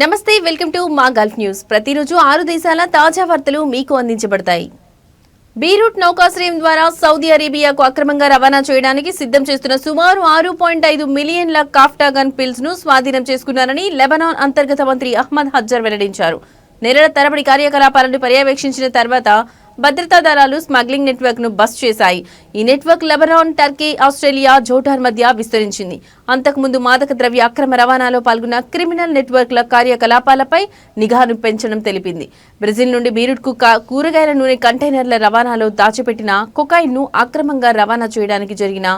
నమస్తే welcome to మా Gulf news. ప్రతిరోజు ఆరు దేశాల తాజా వార్తలు మీకు అందించబడతాయి. బీరూట్ నౌకాశ్రయం ద్వారా సౌదీ అరేబియాకు అక్రమంగా రవాణా చేయడానికి సిద్ధం చేస్తున్న సుమారు ఆరు పాయింట్ ఐదు మిలియన్ల కాఫ్టాగన్ పిల్స్ను స్వాధీనం చేసుకున్నారని లెబనాన్ అంతర్గత మంత్రి అహ్మద్ హజ్జర్ వెల్లడించారు. నెలల తరబడి కార్యకలాపాలను పర్యవేక్షించిన తర్వాత భద్రతా దళాలు స్మగ్లింగ్ నెట్వర్క్ను బస్ చేశాయి. ఈ నెట్వర్క్ లెబనాన్ టర్కీ ఆస్ట్రేలియా జోటార్ మధ్య విస్తరించింది. అంతకుముందు మాదక ద్రవ్య అక్రమ రవాణాలో పాల్గొన్న క్రిమినల్ నెట్వర్క్ల కార్యకలాపాలపై నిఘాను పెంచడం తెలిపింది. బ్రెజిల్ నుండి బీరుట్కు కూరగాయల నూనె కంటైనర్ల రవాణాలో దాచిపెట్టిన కొకాయిన్ను అక్రమంగా రవాణా చేయడానికి జరిగిన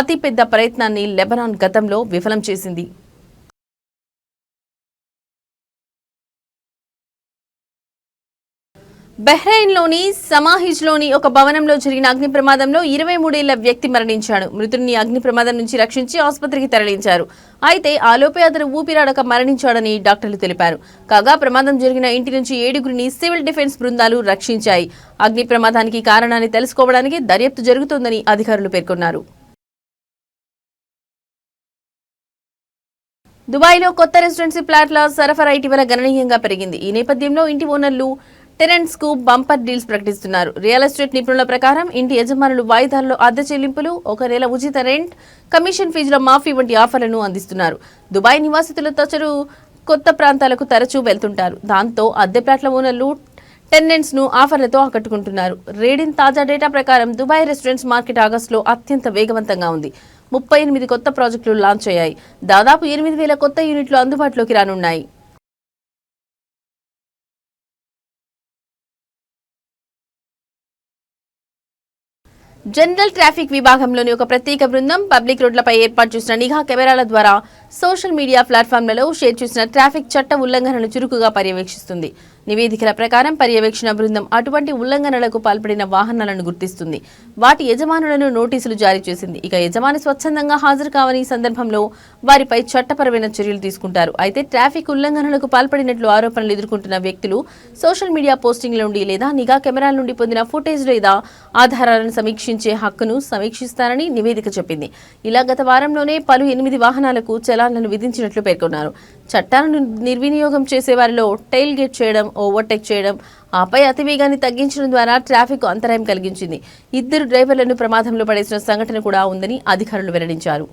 అతిపెద్ద ప్రయత్నాన్ని లెబనాన్ గతంలో విఫలం చేసింది. బహ్రెయిన్లోని సమాహిజ్లోని ఒక భవనంలో జరిగిన అగ్ని ప్రమాదంలో ఇరవై మూడేళ్ళ వ్యక్తి మరణించాడు. మృతుడిని అగ్ని ప్రమాదం నుంచి రక్షించి ఆసుపత్రికి తరలించారు. అయితే ఆలోపే అతను ఊపిరాడక మరణించాడని డాక్టర్లు తెలిపారు. కాగా ప్రమాదం జరిగిన ఇంటి నుంచి ఏడుగురిని సివిల్ డిఫెన్స్ బృందాలు రక్షించాయి. అగ్ని ప్రమాదానికి కారణాన్ని తెలుసుకోవడానికి దర్యాప్తు జరుగుతోందని అధికారులు పేర్కొన్నారు. దుబాయ్లో కొత్త రెసిడెన్సీ ప్లాట్ల సరఫరా ఇటీవల గణనీయంగా పెరిగింది. ఈ నేపథ్యంలో ఇంటి ఓనర్లు టెనెంట్స్కు బంపర్ డీల్స్ ప్రకటిస్తున్నారు. రియల్ ఎస్టేట్ నిపుణుల ప్రకారం ఇంటి యజమానులు వాయిదాల్లో అద్దె చెల్లింపులు ఒక నెల ఉచిత రెంట్ కమిషన్ ఫీజుల మాఫీ వంటి ఆఫర్లను అందిస్తున్నారు. దుబాయ్ నివాసితులు తచరు కొత్త ప్రాంతాలకు తరచూ వెళ్తుంటారు. దాంతో అద్దె ప్లాట్ల ఓనర్లు టెన్నెంట్స్ను ఆఫర్లతో ఆకట్టుకుంటున్నారు. రేడిన్ తాజా డేటా ప్రకారం దుబాయ్ రెస్టారెంట్స్ మార్కెట్ ఆగస్టులో అత్యంత వేగవంతంగా ఉంది. ముప్పై ఎనిమిది కొత్త ప్రాజెక్టులు లాంచ్ అయ్యాయి. దాదాపు ఎనిమిది వేల కొత్త యూనిట్లు అందుబాటులోకి రానున్నాయి. జనరల్ ట్రాఫిక్ విభాగంలోని ఒక ప్రత్యేక బృందం పబ్లిక్ రోడ్లపై ఏర్పాటు చేసిన నిఘా కెమెరాల ద్వారా సోషల్ మీడియా ప్లాట్ఫామ్లలో షేర్ చేసిన ట్రాఫిక్ చట్ట ఉల్లంఘనను చురుకుగా పర్యవేక్షిస్తుంది. నివేదికల ప్రకారం పర్యవేక్షణ బృందం అటువంటి ఉల్లంఘనలకు పాల్పడిన వాహనాలను గుర్తిస్తుంది. వాటి యజమానులను నోటీసులు జారీ చేసింది. ఇక యజమాని స్వచ్ఛందంగా హాజరు కావని సందర్భంలో వారిపై చట్టపరమైన చర్యలు తీసుకుంటారు. అయితే ట్రాఫిక్ ఉల్లంఘనలకు పాల్పడినట్లు ఆరోపణలు ఎదుర్కొంటున్న వ్యక్తులు సోషల్ మీడియా పోస్టింగ్ల నుండి లేదా నిఘా కెమెరాల నుండి పొందిన ఫుటేజ్ లేదా ఆధారాలను సమీక్షించే హక్కును సమీక్షిస్తారని నివేదిక చెప్పింది. ఇలా గత వారంలోనే పలు ఎనిమిది వాహనాలకు చలాన్లను విధించినట్లు పేర్కొన్నారు. చట్టాలను నిర్వినియోగం చేసే వారిలో టైల్ గేట్ చేయడం ఓవర్టేక్ చేయడం ఆపై అతివేగాన్ని తగ్గించడం ద్వారా ట్రాఫిక్ అంతరాయం కలిగించింది. ఇద్దరు డ్రైవర్లను ప్రమాదంలో పడేసిన సంఘటన కూడా ఉందని అధికారులు వెల్లడించారు.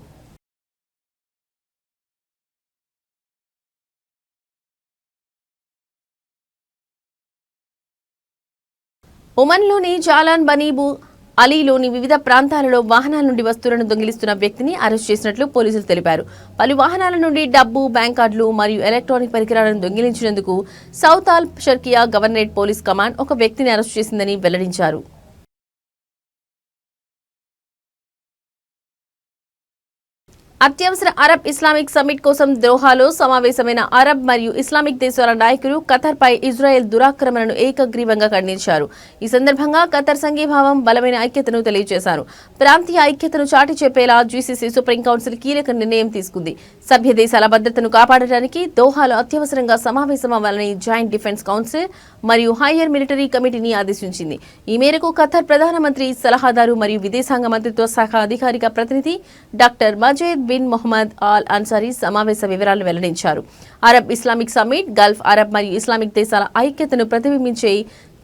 ఒమన్లోని జాలాన్ బనీబు అలీలోని వివిధ ప్రాంతాలలో వాహనాల నుండి వస్తువులను దొంగిలిస్తున్న వ్యక్తిని అరెస్ట్ చేసినట్లు పోలీసులు తెలిపారు. పలు వాహనాల నుండి డబ్బు బ్యాంక్ కార్డులు మరియు ఎలక్ట్రానిక్ పరికరాలను దొంగిలించినందుకు South Al Sharqiya governorate police command ఒక వ్యక్తిని అరెస్ట్ చేసిందని వెల్లడించారు. అత్యవసర అరబ్ ఇస్లామిక్ సమ్మిట్ కోసం దోహాలో సమావేశమైన అరబ్ మరియు ఇస్లామిక్ దేశాల నాయకులు ఖతర్పై ఇజ్రాయెల్ దురాక్రమణను ఏకగ్రీవంగా ఖండించారు. ఈ సందర్భంగా ఖతర్ సంఘీభావం బలమైన ఐక్యతను తెలియజేశారు. ప్రాంతీయ ఐక్యతను చాటి చెప్పేలా జీసీసీ సుప్రీం కౌన్సిల్ కీలక నిర్ణయం తీసుకుంది. సభ్య దేశాల భద్రతను కాపాడటానికి దోహాలో అత్యవసరంగా సమావేశమవ్వాలని జాయింట్ డిఫెన్స్ కౌన్సిల్ మరియు హయ్యర్ మిలిటరీ కమిటీని ఆదేశించింది. ఈ మేరకు ఖతర్ ప్రధానమంత్రి సలహాదారు మరియు విదేశాంగ మంత్రిత్వ శాఖ అధికారిక ప్రతినిధి doctor Majed bin Mohammed Al Ansari సమావేశ వివరాలు వెల్లడించారు. Arab Islamic summit Gulf Arab మరియు ఇస్లామిక్ దేశాల ఐక్యతను ప్రతిబింబించే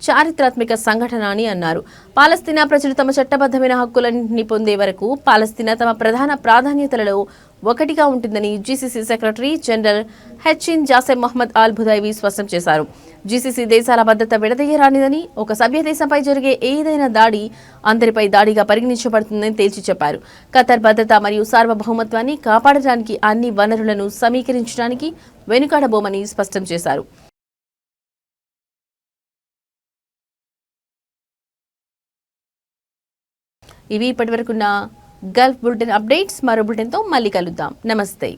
చారిత్రాత్మక సంఘటన అని అన్నారు. పాలస్తీనా ప్రజలు తమ చట్టబద్ధమైన హక్కులన్నింటినీ పొందే వరకు పాలస్తీనా తమ ప్రధాన ప్రాధాన్యతలలో ఒకటిగా ఉంటుందని జీసీసీ సెక్రటరీ జనరల్ హెచ్ఇన్ జాసెమ్ మహ్మద్ ఆల్ బుదైవి స్పష్టం చేశారు జీసీసీ దేశాల భద్రత విడదీయరానిదని ఒక సభ్య దేశంపై జరిగే ఏదైనా దాడి అందరిపై దాడిగా పరిగణించబడుతుందని తేల్చి చెప్పారు. ఖతర్ భద్రత మరియు సార్వభౌమత్వాన్ని కాపాడటానికి అన్ని వనరులను సమీకరించడానికి వెనుకాడబోమని స్పష్టం చేశారు. ఇవి ఇప్పటివరకున్న గల్ఫ్ బులెటిన్ అప్డేట్స్. మరో బులెటిన్తో మళ్ళీ కలుద్దాం. నమస్తే.